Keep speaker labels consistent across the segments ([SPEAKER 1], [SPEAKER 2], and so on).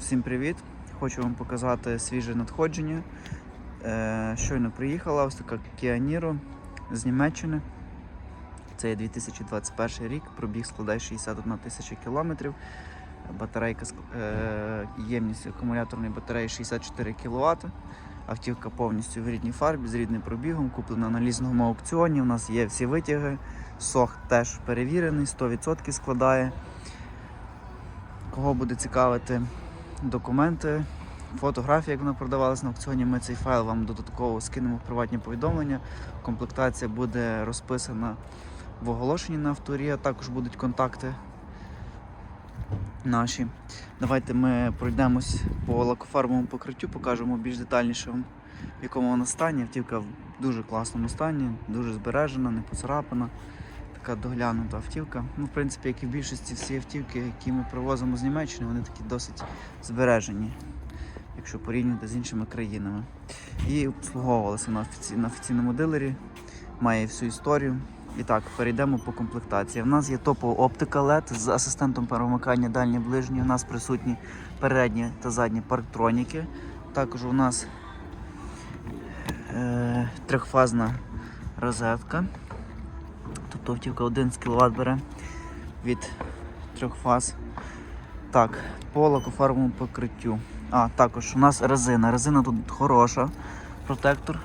[SPEAKER 1] Всім привіт! Хочу вам показати свіже надходження. Е, Щойно приїхала ось така Kia Niro з Німеччини. Це є 2021 рік, пробіг складає 61 тисяча кілометрів. Батарейка е, ємністю акумуляторної батареї 64 кВт. Автівка повністю в рідній фарбі з рідним пробігом, куплена на лізному аукціоні. У нас є всі витяги. Сох теж перевірений, 100% складає. Кого буде цікавити документи, фотографії, як вона продавалась на аукціоні, ми цей файл вам додатково скинемо в приватні повідомлення. Комплектація буде розписана в оголошенні на авторі, а також будуть контакти наші. Давайте ми пройдемось по лакофарбовому покриттю, покажемо більш детальніше, в якому вона стані. Автівка в дуже класному стані, дуже збережена, не поцарапана. Така доглянута автівка. Ну, в принципі, як і в більшості всі автівки, які ми привозимо з Німеччини, вони такі досить збережені, якщо порівнювати з іншими країнами. І обслуговувалися на, офіці... на офіційному дилері, має всю історію. І так, перейдемо по комплектації. У нас є топова оптика LED з асистентом перемикання дальні ближні. У нас присутні передні та задні парктроніки. Також у нас е, трьохфазна розетка. Тобто автівка 11 кВт бере від трьох фаз. Так, по лакофарбовому покриттю. А, також у нас резина. Резина тут хороша. Протектор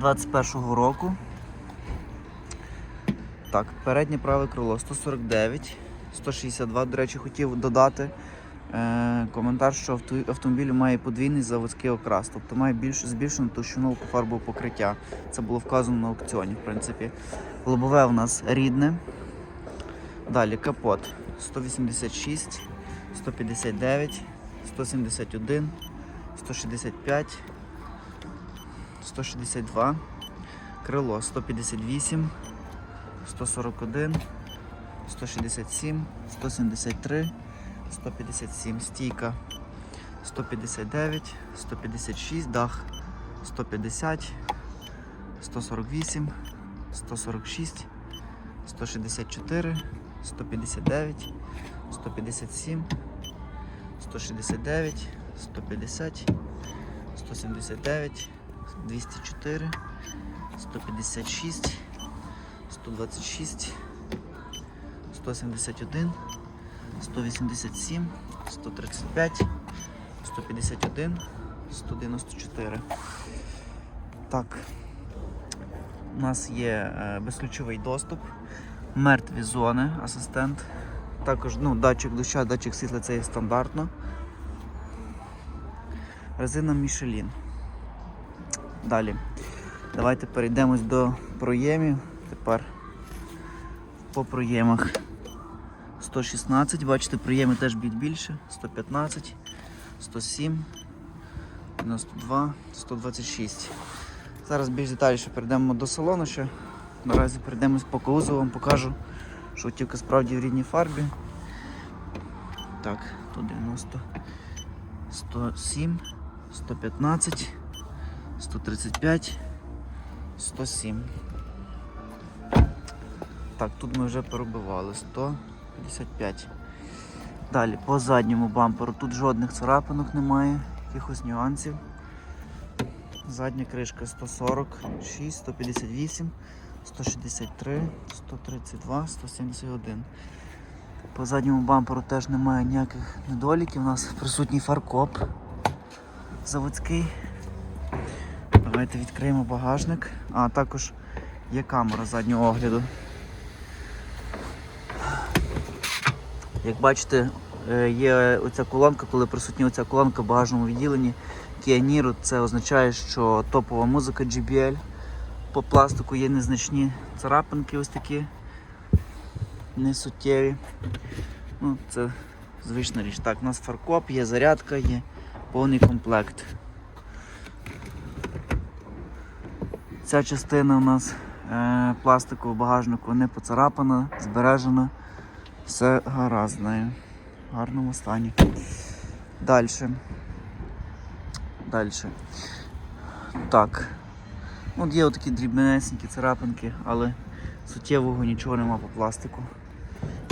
[SPEAKER 1] 21-го року. Так, переднє праве крило 149, 162. До речі, хотів додати коментар, що автомобіль має подвійний заводський окрас, тобто має більш збільшену товщину лакофарбового покриття. Це було вказано на аукціоні, в принципі. Лобове у нас рідне. Далі капот 186, 159, 171, 165, 162, крило 158, 141, 167, 173, 157, стійка. 159, 156, дах. 150, 148, 146, 164, 159, 157, 169, 150, 179, 204, 156, 126, 171, 187, 135, 151, 194. Так, у нас є е, безключовий доступ, мертві зони, асистент. Також ну, датчик доща, датчик світла це є стандартно. Резина Michelin. Далі. Давайте перейдемось до проємів. Тепер по проємах 116, бачите, проєми теж б'ють більше, 115, 107, 92, 126. Зараз більш детальніше перейдемо до салону ще. Наразі перейдемось по кузову, вам покажу, що автівка справді в рідній фарбі. Так, 190, 107, 115, 135, 107. Так, тут ми вже перебивали 155. Далі по задньому бамперу тут жодних царапинок немає, якихось нюансів. Задня кришка 146, 158, 163, 132, 171. По задньому бамперу теж немає ніяких недоліків. У нас присутній фаркоп заводський. Давайте відкриємо багажник. А також є камера заднього огляду. Як бачите, е, є оця колонка, коли присутня оця колонка в багажному відділенні Niro, це означає, що топова музика JBL. По пластику є незначні царапинки ось такі, несуттєві. Ну, це звична річ. Так, у нас фаркоп, є зарядка, є повний комплект. Ця частина у нас е, пластикового багажнику не поцарапана, збережена. Все гаразд. В гарному стані. Далі. Далі. Так. От є отакі дрібнесенькі царапинки, але суттєвого нічого нема по пластику.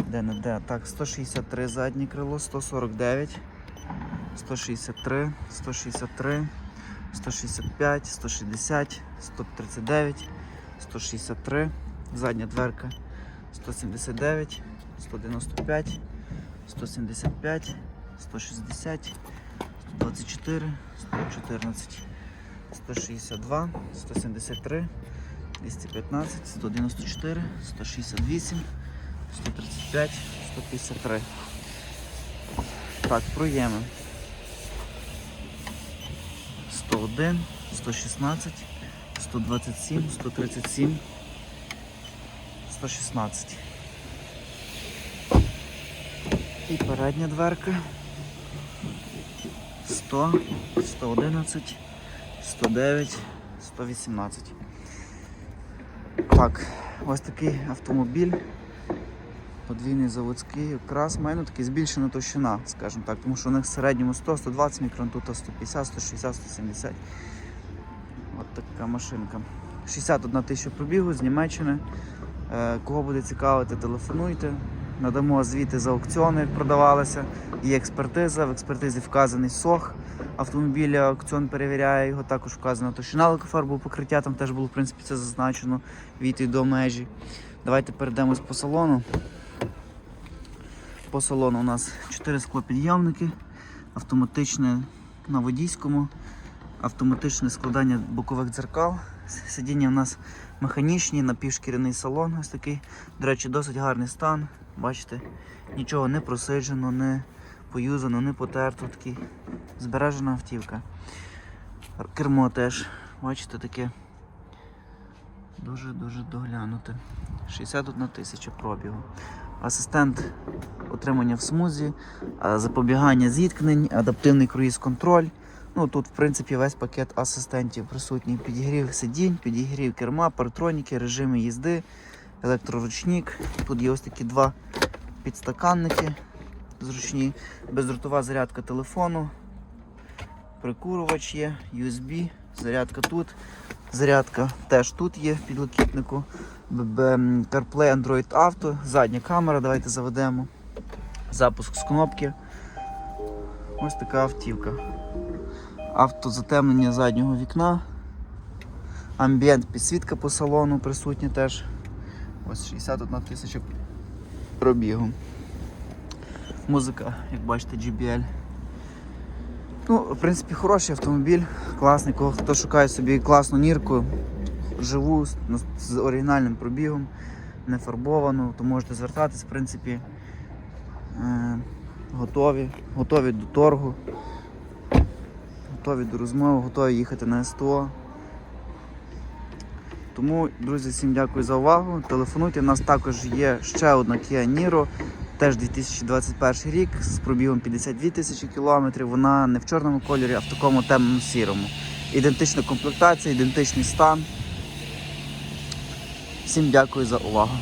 [SPEAKER 1] Де не де. Так, 163 заднє крило, 149, 163, 163, 165, 160, 139, 163, задня дверка 179, 195, 175, 160, 124, 114, 162, 173, 215, 194, 168, 135, 153. Так, проєми. 101, 116, 127, 137, 116. І передня дверка. 100, 111, 109, 118. Так, ось такий автомобіль. Подвійний заводський, якраз має ну, таки збільшена товщина, скажімо так, тому що у них в середньому 100-120 мікрон, тут 150, 160, 170. От така машинка. 61 тисяча пробігу з Німеччини. Е, Кого буде цікавити, телефонуйте. Надамо звіти за аукціони, як продавалися. Є експертиза, в експертизі вказаний сох автомобіля, аукціон перевіряє його, також вказана товщина лакофарбового покриття, там теж було в принципі це зазначено і до межі. Давайте перейдемось по салону. По салону у нас 4 склопідйомники, автоматичне на водійському, автоматичне складання бокових дзеркал. Сидіння у нас механічні, напівшкіряний салон ось такий. До речі, досить гарний стан. Бачите, нічого не просиджено, не поюзано, не потерто. Такий збережена автівка. Кермо теж, бачите, таке дуже-дуже доглянуте. 61 тисяча пробігу. Асистент отримання в смузі, запобігання зіткнень, адаптивний круїз-контроль. Ну, тут, в принципі, весь пакет асистентів присутній. Підігрів сидінь, підігрів керма, паратроніки, режими їзди, електроручник. Тут є ось такі два підстаканники зручні, бездротова зарядка телефону, прикурювач є, USB, зарядка тут, зарядка теж тут є в підлокітнику. CarPlay Android Auto, задня камера, давайте заведемо. Запуск з кнопки. Ось така автівка. Автозатемнення заднього вікна. Амбієнт підсвітка по салону присутня теж. Ось 61 тисяча пробігу. Музика, як бачите, JBL. Ну, в принципі, хороший автомобіль, класний. Кого хто шукає собі класну нірку, живу з- ну, оригінальним пробігом, не фарбовану, то можете звертатись, в принципі, е, готові, готові до торгу, готові до розмови, готові їхати на СТО. Тому, друзі, всім дякую за увагу. Телефонуйте. У нас також є ще одна Kia Niro, теж 2021 рік з пробігом 52 тисячі кілометрів. Вона не в чорному кольорі, а в такому темному сірому. Ідентична комплектація, ідентичний стан. Всім дякую за увагу.